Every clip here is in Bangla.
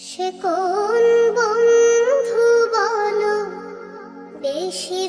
সে কোন বন্ধু বলো? বেশি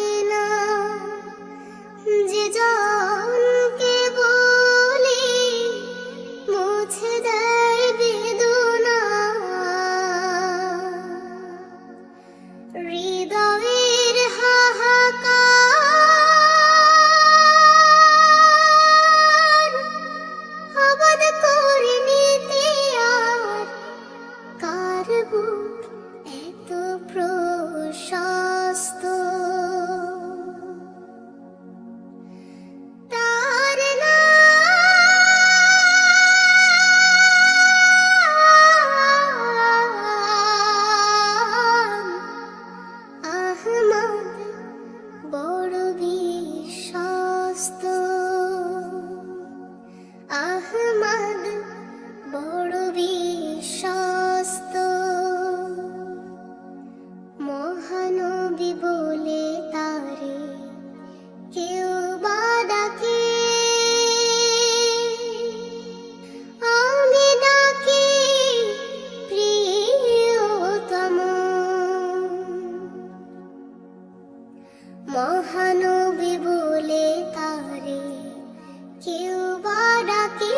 বড়কে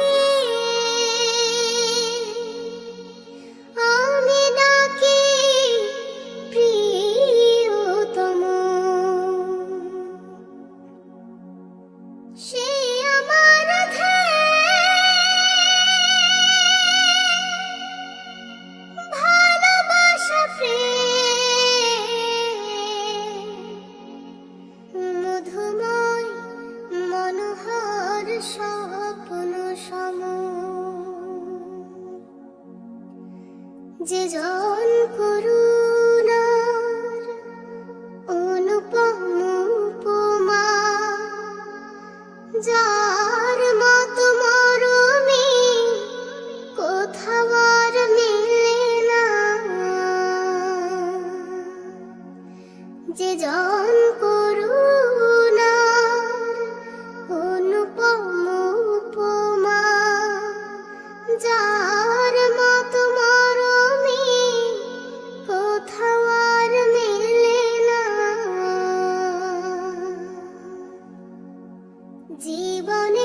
যে জন করু জীবনে